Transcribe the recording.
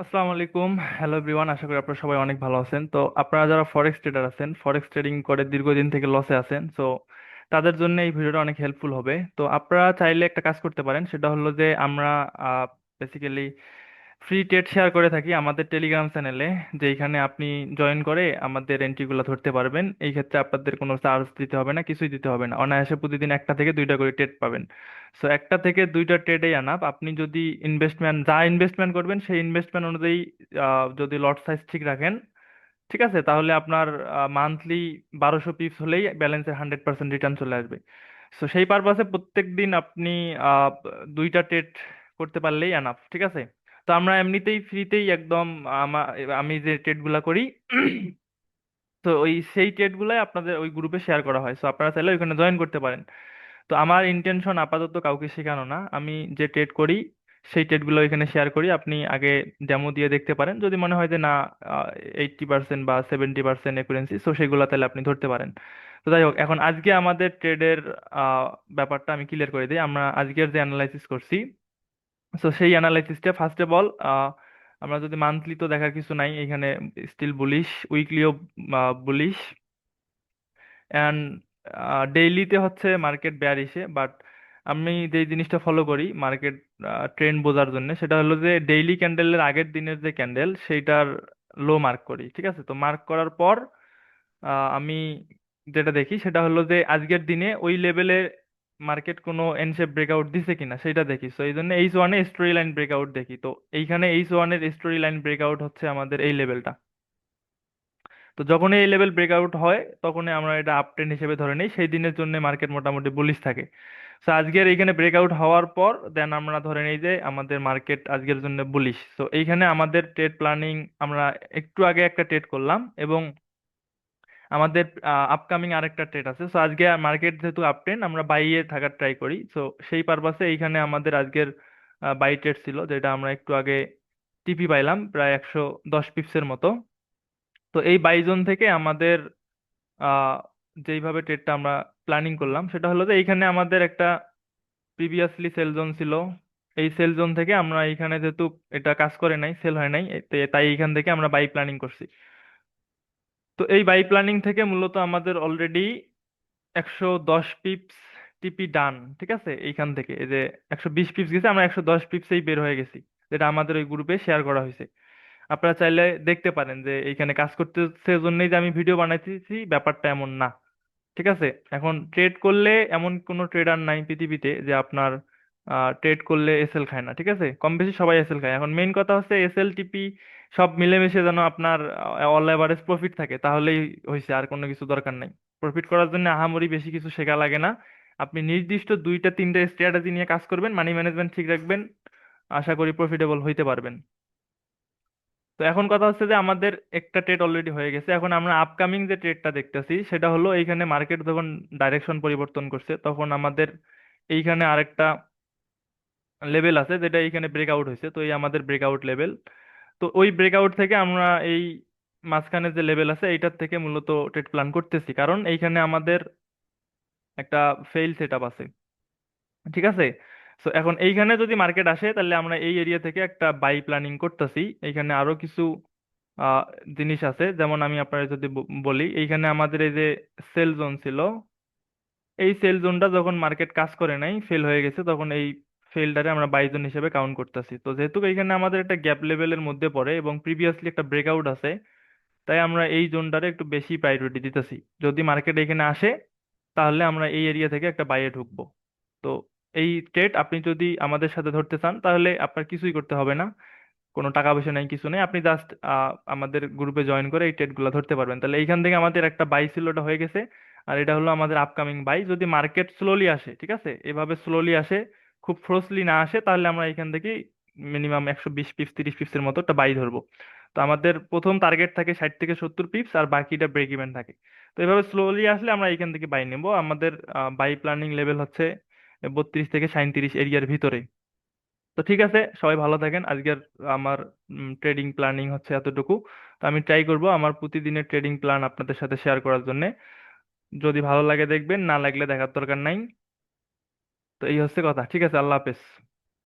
আসসালামু আলাইকুম। Hello everyone আশা করি আপনারা সবাই অনেক ভালো আছেন। তো আপনারা যারা ফরেক্স ট্রেডার আছেন ফরেক্স ট্রেডিং করে দীর্ঘদিন থেকে লসে আছেন সো তাদের জন্য এই ভিডিওটা অনেক হেল্পফুল হবে। তো আপনারা চাইলে একটা কাজ করতে পারেন, সেটা হলো যে আমরা বেসিক্যালি ফ্রি ট্রেড শেয়ার করে থাকি আমাদের টেলিগ্রাম চ্যানেলে যেখানে আপনি জয়েন করে আমাদের এন্ট্রিগুলো ধরতে পারবেন। এই ক্ষেত্রে আপনাদের কোনো চার্জ দিতে হবে না, কিছুই দিতে হবে না। অনায়াসে প্রতিদিন একটা থেকে দুইটা করে ট্রেড পাবেন। সো একটা থেকে দুইটা ট্রেডেই আনাপ। আপনি যদি ইনভেস্টমেন্ট যা ইনভেস্টমেন্ট করবেন, সেই ইনভেস্টমেন্ট অনুযায়ী যদি লট সাইজ ঠিক রাখেন, ঠিক আছে? তাহলে আপনার মান্থলি বারোশো পিপস হলেই ব্যালেন্সের হান্ড্রেড পার্সেন্ট রিটার্ন চলে আসবে। সো সেই পারপাসে প্রত্যেক দিন আপনি দুইটা ট্রেড করতে পারলেই এনাফ ঠিক আছে? তো আমরা এমনিতেই ফ্রিতেই একদম, আমা- যে ট্রেডগুলা করি, তো ওই সেই ট্রেডগুলাই আপনাদের ওই গ্রুপে শেয়ার করা হয়। সো আপনারা চাইলে ওইখানে জয়েন করতে পারেন। তো আমার ইন্টেনশন আপাতত কাউকে শেখানো না। আমি যে ট্রেড করি, সেই ট্রেডগুলো এখানে শেয়ার করি। আপনি আগে ডেমো দিয়ে দেখতে পারেন। যদি মনে হয় যে না এইটটি পার্সেন্ট বা সেভেন্টি পার্সেন্ট একুরেন্সি সো সেগুলো তাহলে আপনি ধরতে পারেন। তো যাই হোক, এখন আজকে আমাদের ট্রেডের ব্যাপারটা আমি ক্লিয়ার করে দিই। আমরা আজকের যে অ্যানালাইসিস করছি সো সেই অ্যানালাইসিসটা ফার্স্ট অফ অল আমরা যদি মান্থলি তো দেখার কিছু নাই, এখানে স্টিল বুলিশ উইকলিও বুলিশ অ্যান্ড ডেইলিতে হচ্ছে মার্কেট বেয়ারিশে বাট আমি যে জিনিসটা ফলো করি মার্কেট ট্রেন্ড বোঝার জন্য, সেটা হলো যে ডেইলি ক্যান্ডেলের আগের দিনের যে ক্যান্ডেল সেইটার লো মার্ক করি, ঠিক আছে? তো মার্ক করার পর আমি যেটা দেখি, সেটা হলো যে আজকের দিনে ওই লেভেলে মার্কেট কোনো এন ব্রেকআউট দিছে কিনা, সেটা দেখি। সো এই জন্য এইচ ওয়ানে স্টোরি লাইন ব্রেকআউট দেখি। তো, এইখানে এইচ ওয়ানের স্টোরি লাইন ব্রেকআউট হচ্ছে আমাদের এই লেভেলটা তো, যখনই এই লেভেল ব্রেকআউট হয়, তখনই আমরা এটা আপ ট্রেন্ড হিসেবে ধরে নিই। সেই দিনের জন্য মার্কেট মোটামুটি বুলিশ থাকে। সো আজকের এইখানে ব্রেকআউট হওয়ার পর দেন আমরা ধরে নিই যে আমাদের মার্কেট আজকের জন্য বুলিশ তো এইখানে আমাদের ট্রেড প্ল্যানিং আমরা একটু আগে একটা ট্রেড করলাম এবং আমাদের আপকামিং আরেকটা ট্রেড আছে। সো আজকে মার্কেট যেহেতু আপ ট্রেন্ড আমরা বাইয়ে থাকার ট্রাই করি। সো সেই পারপাসে এইখানে আমাদের আজকের বাই ট্রেড ছিল, যেটা আমরা একটু আগে টিপি পাইলাম, প্রায় একশো দশ পিপসের মতো। তো এই বাই জোন থেকে আমাদের যেইভাবে ট্রেডটা আমরা প্ল্যানিং করলাম, সেটা হলো যে এইখানে আমাদের একটা প্রিভিয়াসলি সেল জোন ছিল। এই সেল জোন থেকে আমরা এইখানে যেহেতু এটা কাজ করে নাই সেল হয় নাই তাই এইখান থেকে আমরা বাই প্ল্যানিং করছি। তো এই বাই প্ল্যানিং থেকে মূলত আমাদের অলরেডি একশো দশ পিপস টিপি ডান ঠিক আছে? এইখান থেকে। এই যে একশো বিশ পিপস গেছে, আমরা একশো দশ পিপসেই বের হয়ে গেছি, যেটা আমাদের ওই গ্রুপে শেয়ার করা হয়েছে। আপনারা চাইলে দেখতে পারেন যে এইখানে কাজ করতেছে জন্যই যে আমি ভিডিও বানাইতেছি, ব্যাপারটা এমন না, ঠিক আছে? এখন ট্রেড করলে এমন কোনো ট্রেডার নাই পৃথিবীতে যে আপনার ট্রেড করলে এসএল খায় না, ঠিক আছে? কম বেশি সবাই এসএল খায়। এখন মেইন কথা হচ্ছে এসএল টিপি সব মিলেমিশে যেন আপনার অল এভারেজ প্রফিট থাকে, তাহলেই হয়েছে আর কোনো কিছু দরকার নাই। প্রফিট করার জন্য আহামরি বেশি কিছু শেখা লাগে না। আপনি নির্দিষ্ট দুইটা, তিনটা স্ট্র্যাটেজি নিয়ে কাজ করবেন মানি ম্যানেজমেন্ট ঠিক রাখবেন, আশা করি প্রফিটেবল হইতে পারবেন। তো এখন কথা হচ্ছে যে আমাদের একটা ট্রেড অলরেডি হয়ে গেছে। এখন আমরা আপকামিং যে ট্রেডটা দেখতেছি, সেটা হলো এইখানে মার্কেট যখন ডাইরেকশন পরিবর্তন করছে, তখন আমাদের এইখানে আরেকটা লেভেল আছে যেটা এইখানে ব্রেকআউট হয়েছে, তো এই আমাদের ব্রেকআউট লেভেল তো ওই ব্রেকআউট থেকে আমরা এই মাঝখানে যে লেভেল আছে, এইটার থেকে মূলত ট্রেড প্ল্যান করতেছি। কারণ এইখানে আমাদের একটা ফেইল সেট আপ আছে। ঠিক আছে? সো এখন এইখানে যদি মার্কেট আসে, তাহলে আমরা এই এরিয়া থেকে একটা বাই প্ল্যানিং করতেছি। এইখানে আরও কিছু জিনিস আছে। যেমন আমি আপনার যদি বলি, এইখানে আমাদের এই যে সেল জোন ছিল, এই সেল জোনটা যখন মার্কেট কাজ করে নাই ফেল হয়ে গেছে, তখন এই ফেলটারে আমরা বাই জোন হিসেবে কাউন্ট করতেছি। তো যেহেতু এখানে আমাদের একটা গ্যাপ লেভেলের মধ্যে পড়ে এবং প্রিভিয়াসলি একটা ব্রেকআউট আছে, তাই আমরা এই জোনটারে একটু বেশি প্রায়োরিটি দিতেছি। যদি মার্কেট এখানে আসে, তাহলে আমরা এই এরিয়া থেকে একটা বাইয়ে ঢুকবো। তো এই ট্রেড আপনি যদি আমাদের সাথে ধরতে চান, তাহলে আপনার কিছুই করতে হবে না। কোনো টাকা পয়সা নেই, কিছু নেই। আপনি জাস্ট আমাদের গ্রুপে জয়েন করে এই ট্রেডগুলো ধরতে পারবেন। তাহলে এইখান থেকে আমাদের একটা বাই ছিল, ওটা হয়ে গেছে। আর এটা হলো আমাদের আপকামিং বাই যদি মার্কেট স্লোলি আসে, ঠিক আছে? এভাবে স্লোলি আসে খুব ফোর্সলি না আসে, তাহলে আমরা এখান থেকে মিনিমাম একশো বিশ পিপস, তিরিশ পিপসের মতো একটা বাই ধরবো। তো আমাদের প্রথম টার্গেট থাকে ষাট থেকে সত্তর পিপস আর বাকিটা ব্রেক ইভেন থাকে। তো এভাবে স্লোলি আসলে আমরা এখান থেকে বাই নেব। আমাদের বাই প্ল্যানিং লেভেল হচ্ছে বত্রিশ থেকে সাঁইত্রিশ এরিয়ার ভিতরে। তো ঠিক আছে, সবাই ভালো থাকেন। আজকের আমার ট্রেডিং প্ল্যানিং হচ্ছে এতটুকু। তো আমি ট্রাই করব আমার প্রতিদিনের ট্রেডিং প্ল্যান আপনাদের সাথে শেয়ার করার জন্য। যদি ভালো লাগে দেখবেন, না লাগলে দেখার দরকার নাই। তো এই হচ্ছে কথা। ঠিক আছে আল্লাহ হাফেজ।